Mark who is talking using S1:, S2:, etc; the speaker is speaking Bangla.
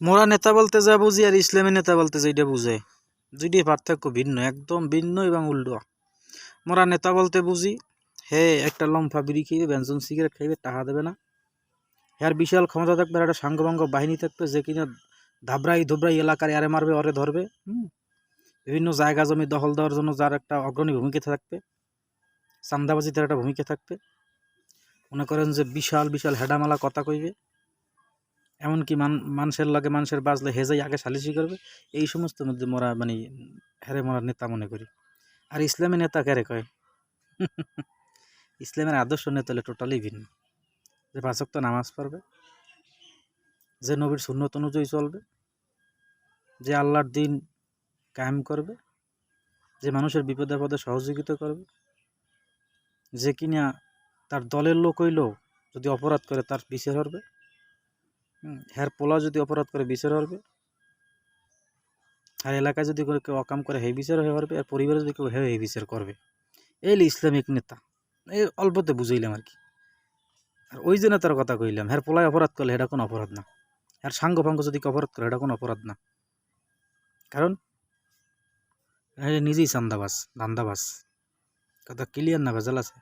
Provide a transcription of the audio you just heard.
S1: মোরা নেতা বলতে যা বুঝি আর ইসলামী নেতা বলতে যেটা বুঝে। দুইটাই পার্থক্য ভিন্ন, একদম ভিন্ন এবং উল্টো। মোরা নেতা বলতে বুঝি, হে, একটা লম্ফা বিড়ি খেয়ে ব্যঞ্জন সিগারেট খাইবে, টাকা দেবে না। হ্যার বিশাল ক্ষমতা থাকবে একটা সাঙ্গভঙ্গ বাহিনী থাকবে, যে কিনা ধাবরাই ধুবরাই এলাকার আরে মারবে অরে ধরবে বিভিন্ন জায়গা জমি দখল দেওয়ার জন্য যার একটা অগ্রণী ভূমিকা থাকবে চান্দাবাজিতে একটা ভূমিকা থাকবে। মনে করেন যে বিশাল বিশাল হেডামালা কথা কইবে। এমনকি মান মানুষের লাগে মানুষের বাজলে হেজাই আগে সালিশি করবে। এই সমস্ত মধ্যে মোরা মানে হেরে মোরা নেতা মনে করি। আর ইসলামী নেতা কেরে কয়? ইসলামের আদর্শ নেতা হলে টোটালি ভিন্ন। যে পাঁচক্ত নামাজ পড়বে যে নবীর সুন্নত অনুযায়ী চলবে যে আল্লাহর দিন কায়েম করবে যে মানুষের বিপদে আপদে সহযোগিতা করবে যে কিনা তার দলের লোক হইলেও যদি অপরাধ করে তার হবে হুম, হ্যার পোলা যদি অপরাধ করে, বিচার হবে আর এলাকায় যদি কেউ অকাম করে হে বিচার হয়ে পারবে আর পরিবারে যদি কেউ হে বিচার করবে? এই ইসলামিক নেতা। এই অল্পতে বুঝাইলাম আর কি। আর ওই যে নেতার কথা কইলাম, হ্যার পোলায় অপরাধ করলে এটা কোনো অপরাধ না। হ্যার সাঙ্গ ফাঙ্গ যদি অপরাধ করে এটা কোনো অপরাধ না। কারণ নিজেই চান্দাবাস দান্দাবাস কথা ক্লিয়ার না, ভেজাল আছে?